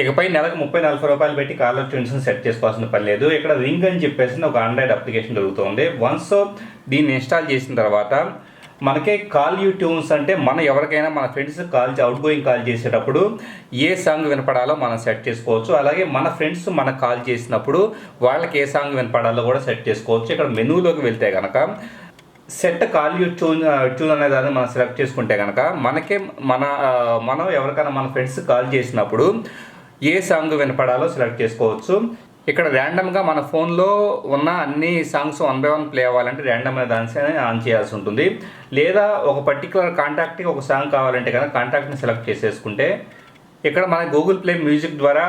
ఇకపై నెలకు ముప్పై నలభై రూపాయలు పెట్టి కాలర్ ట్యూన్స్ని సెట్ చేసుకోవాల్సిన పని లేదు. ఇక్కడ రింగ్ అని చెప్పేసి ఒక ఆండ్రాయిడ్ అప్లికేషన్ దొరుకుతుంది. వన్స్ దీన్ని ఇన్స్టాల్ చేసిన తర్వాత మనకే కాల్ యూ ట్యూన్స్ అంటే మనం ఎవరికైనా మన friends call out going call చేసేటప్పుడు ఏ సాంగ్ వినపడాలో మనం సెట్ చేసుకోవచ్చు. అలాగే మన ఫ్రెండ్స్ మనకు కాల్ చేసినప్పుడు వాళ్ళకి ఏ సాంగ్ వినపడాలో కూడా సెట్ చేసుకోవచ్చు. ఇక్కడ మెనూలోకి వెళ్తే కనుక set call you tune tune అనే దాన్ని మనం సెలెక్ట్ చేసుకుంటే కనుక మనకే మన మనం ఎవరికైనా మన ఫ్రెండ్స్ కాల్ చేసినప్పుడు ఏ సాంగ్ వినపడాలో సెలెక్ట్ చేసుకోవచ్చు. ఇక్కడ ర్యాండమ్గా మన ఫోన్లో ఉన్న అన్ని songs one by one play అవ్వాలంటే ర్యాండమ్ అనే దాన్ని ఆన్ చేయాల్సి ఉంటుంది. లేదా ఒక పర్టికులర్ కాంటాక్ట్కి ఒక సాంగ్ కావాలంటే కనుక కాంటాక్ట్ని సెలెక్ట్ చేసేసుకుంటే ఇక్కడ మన గూగుల్ ప్లే మ్యూజిక్ ద్వారా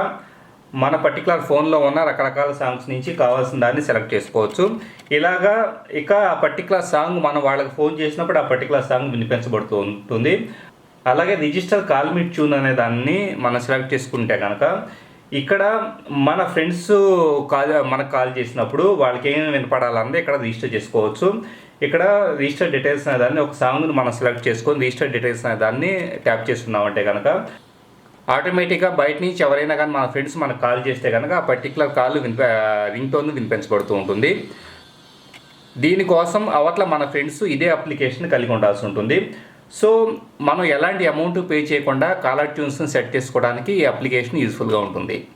మన పర్టికులర్ ఫోన్లో ఉన్న రకరకాల సాంగ్స్ నుంచి కావాల్సిన దాన్ని సెలెక్ట్ చేసుకోవచ్చు. ఇలాగా ఇక ఆ పర్టికులర్ సాంగ్ మనం వాళ్ళకి ఫోన్ చేసినప్పుడు ఆ పర్టికులర్ సాంగ్ వినిపించబడుతూ ఉంటుంది. అలాగే రిజిస్టర్ కాల్ మీ ట్యూన్ అనే దాన్ని మనం సెలెక్ట్ చేసుకుంటే కనుక ఇక్కడ మన ఫ్రెండ్స్ కాల్ మనకు కాల్ చేసినప్పుడు వాళ్ళకి ఏం వినపడాలన్నది ఇక్కడ రిజిస్టర్ చేసుకోవచ్చు. ఇక్కడ రిజిస్టర్ డీటెయిల్స్ అనే దాన్ని ఒక సాంగ్ని మనం సెలెక్ట్ చేసుకొని రిజిస్టర్ డీటెయిల్స్ అనే దాన్ని ట్యాప్ చేసుకున్నామంటే కనుక ఆటోమేటిక్గా బయట నుంచి ఎవరైనా కానీ మన ఫ్రెండ్స్ మనకు కాల్ చేస్తే కనుక ఆ పర్టికులర్ కాల్ వినిప రింగ్ టోన్ వినిపించబడుతూ ఉంటుంది. దీనికోసం అవట్ల మన ఫ్రెండ్స్ ఇదే అప్లికేషన్ కలిగి ఉండాల్సి ఉంటుంది. సో మనం ఎలాంటి అమౌంట్ పే చేయకుండా కాలర్ ట్యూన్స్ని సెట్ చేసుకోవడానికి ఈ అప్లికేషన్ యూస్ఫుల్గా ఉంటుంది.